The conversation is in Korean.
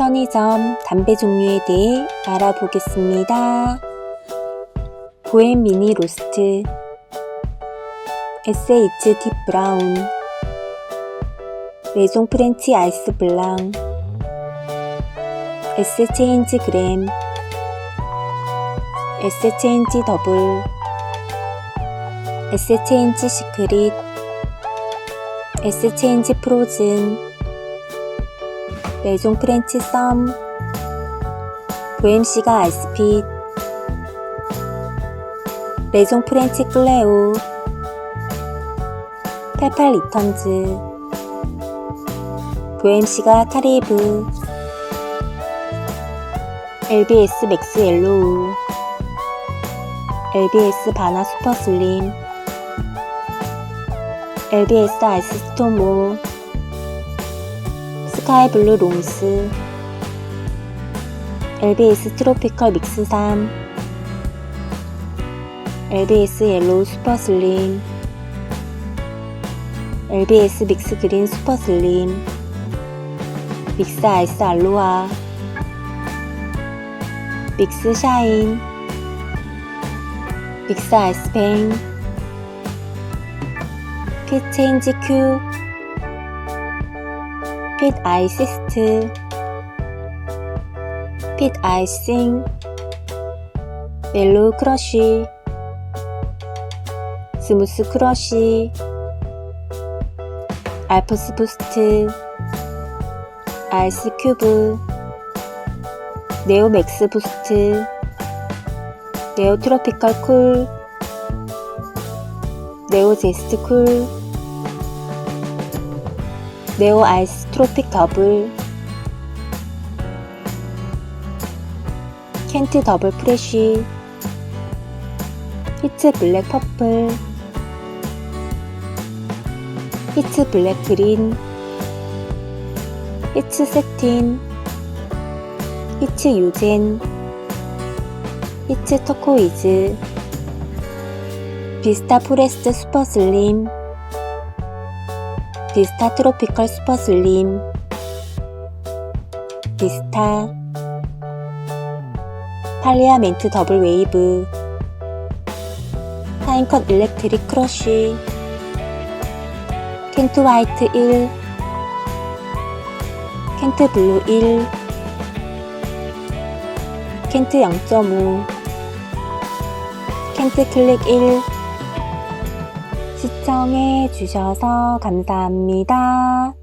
편의점 담배 종류에 대해 알아보겠습니다. 보엠 미니 로스트 SH 딥 브라운 레종 프렌치 아이스 블랑 S 체인지 그램 S 체인지 더블 S 체인지 시크릿 S 체인지 프로즌 레종 프렌치 썸. 보엠시가 아이스핏. 레종 프렌치 클레오. 88 리턴즈. 보엠시가 카리브. LBS 맥스 옐로우. LBS 바나 슈퍼 슬림. LBS 아이스 스토모 스카이 블루 롱스 LBS 트로피컬 믹스 3 LBS 옐로우 슈퍼 슬림 LBS 믹스 그린 슈퍼 슬림 믹스 아이스 알로하 믹스 샤인 믹스 아이스뱅 핏 체인지 큐 핏 아이시스트 핏 아이싱 멜로우 크러쉬 스무스 크러쉬 알프스 부스트 아이스 큐브 네오 맥스 부스트 네오 트로피컬 쿨 네오 제스트 쿨 네오 아이스 트로픽 더블. 켄트 더블 프레쉬. 히츠 블랙 퍼플. 히츠 블랙 그린. 히츠 세틴. 히츠 유젠 히츠 터코이즈. 비스타 포레스트 슈퍼 슬림 비스타 트로피컬 슈퍼 슬림. 비스타. 팔리아멘트 더블 웨이브. 타임컷 일렉트릭 크러쉬. 켄트 화이트 1 켄트 블루 1 켄트 0.5 켄트 클릭 1 시청해 주셔서 감사합니다.